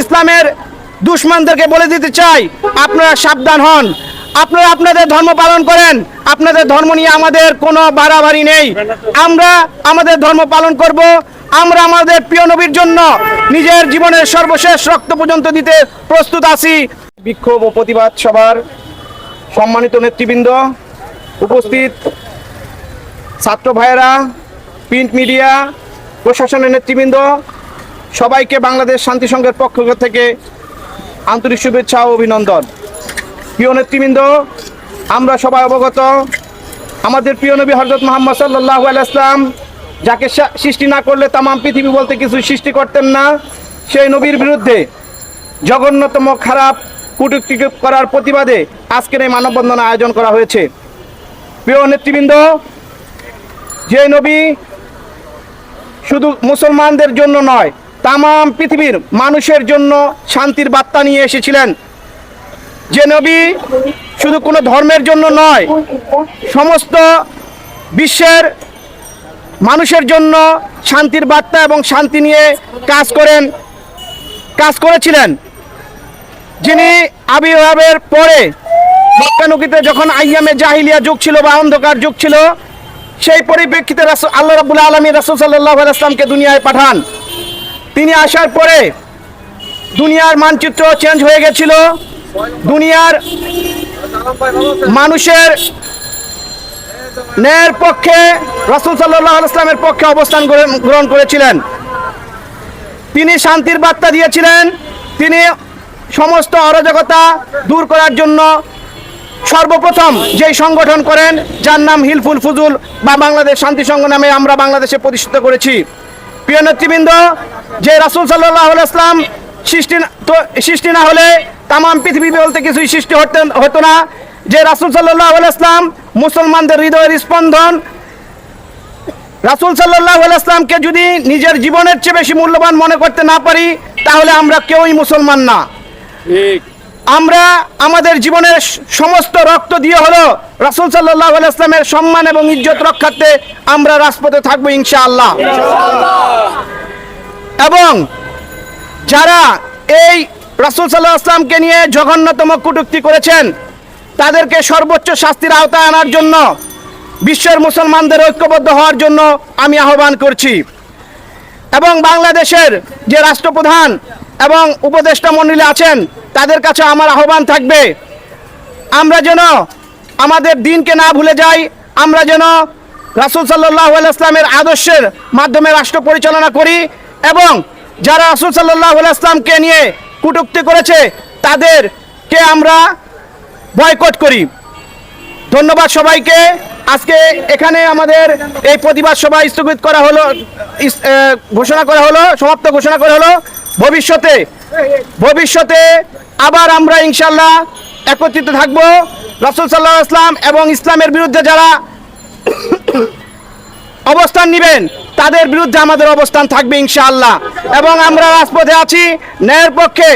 ইসলামের দুশ্মনদেরকে বলে দিতে চাই, আপনারা সাবধান হন। আপনারা আপনাদের ধর্ম পালন করেন, আপনাদের ধর্ম নিয়ে আমাদের কোনো বাড়াবাড়ি নেই। আমরা আমাদের ধর্ম পালন করব, আমরা আমাদের প্রিয় নবীর জন্য নিজের জীবনের সর্বশেষ রক্ত পর্যন্ত দিতে প্রস্তুত আছি। বিক্ষোভ ও প্রতিবাদ সভার সম্মানিত নেতৃবৃন্দ, উপস্থিত ছাত্র ভাইয়েরা, প্রিন্ট মিডিয়া, প্রশাসনের নেতৃবৃন্দ সবাইকে বাংলাদেশ শান্তি সংঘের পক্ষ থেকে আন্তরিক শুভেচ্ছা ও অভিনন্দন। প্রিয় নেতৃবৃন্দ, আমরা সবাই অবগত, আমাদের প্রিয় নবী হজরত মোহাম্মদ সাল্লাহ আলাইসলাম যাকে সৃষ্টি না করলে তামাম পৃথিবী বলতে কিছু সৃষ্টি করতেন না, সেই নবীর বিরুদ্ধে জঘন্যতম খারাপ কটূক্তি করার প্রতিবাদে আজকের এই মানববন্ধন আয়োজন করা হয়েছে। প্রিয় নেতৃবৃন্দ, যে নবী শুধু মুসলমানদের জন্য নয় তামাম পৃথিবীর মানুষের জন্য শান্তির বার্তা নিয়ে এসেছিলেন। যে নবী শুধু কোনো ধর্মের জন্য নয়, সমস্ত বিশ্বের মানুষের জন্য শান্তির বার্তা এবং শান্তি নিয়ে কাজ করেন, কাজ করেছিলেন। যিনি আবির্ভাবের পরে মক্কানুকিতে যখন আইয়ামে জাহিলিয়া যুগ ছিল বা অন্ধকার যুগ ছিল, সেই পরিপ্রেক্ষিতে আল্লাহ রাবুল আলমী রাসুল সাল্লাহ আলাইসলামকে দুনিয়ায় পাঠান। তিনি আসার পরে দুনিয়ার মানচিত্র চেঞ্জ হয়ে গেছিল। দুনিয়ার মানুষের ন্যায়ের পক্ষে, রাসুল সাল্লাহ পক্ষে অবস্থান গ্রহণ করেছিলেন। তিনি শান্তির বার্তা দিয়েছিলেন। তিনি সমস্ত অরাজকতা দূর করার জন্য সর্বপ্রথম যেই সংগঠন করেন, যার নাম হিলফুল ফুজুল বা বাংলাদেশ শান্তি সংঘ নামে আমরা বাংলাদেশে প্রতিষ্ঠিত করেছি। প্রিয় নেতৃবৃন্দ যে রাসুল সাল্লাহ ইসলাম সৃষ্টি তো সৃষ্টি না হলে তামাম পৃথিবী বলতে কিছুই সৃষ্টি হতে হতো না। যে রাসুল সাল্লাহ ইসলাম মুসলমানদের হৃদয়ের স্পন্দন রাসুল সাল্লাহ ইসলামকে যদি নিজের জীবনের চেয়ে বেশি মূল্যবান মনে করতে না পারি তাহলে আমরা কেউই মুসলমান না। আমরা আমাদের জীবনের সমস্ত রক্ত দিয়ে হলো রাসুল সাল্লাহ ইসলামের সম্মান এবং ইজ্জত রক্ষার্থে আমরা রাজপথে থাকব ইনশাআল্লাহ। এবং যারা এই রাসুল সাল্লাহ আসলামকে নিয়ে জঘন্যতম কটূক্তি করেছেন, তাদেরকে সর্বোচ্চ শাস্তির আওতায় আনার জন্য, বিশ্বের মুসলমানদের ঐক্যবদ্ধ হওয়ার জন্য আমি আহ্বান করছি। এবং বাংলাদেশের যে রাষ্ট্রপ্রধান এবং উপদেষ্টা মণ্ডলী আছেন, তাদের কাছে আমার আহ্বান থাকবে, আমরা যেন আমাদের দিনকে না ভুলে যাই, আমরা যেন রাসুল সাল্লাহ ইসলামের আদর্শের মাধ্যমে রাষ্ট্র পরিচালনা করি এবং যারা রাসুল সাল্লাহ ইসলামকে নিয়ে কটূক্তি করেছে, তাদেরকে আমরা বয়কট করি। ধন্যবাদ সবাইকে। আজকে এখানে আমাদের এই প্রতিবাদ সভা স্থগিত করা হলো ঘোষণা করা হলো, সমাপ্ত ঘোষণা করা হলো। ভবিষ্যতে ভবিষ্যতে আবার আমরা ইনশাল্লাহ একত্রিত থাকব। রাসুল সাল্লাহ ইসলাম এবং ইসলামের বিরুদ্ধে যারা অবস্থান নেবেন তাদের বিরুদ্ধে আমাদের অবস্থান থাকবে ইনশাআল্লাহ। এবং আমরা রাজপথে আছি ন্যায়ের পক্ষে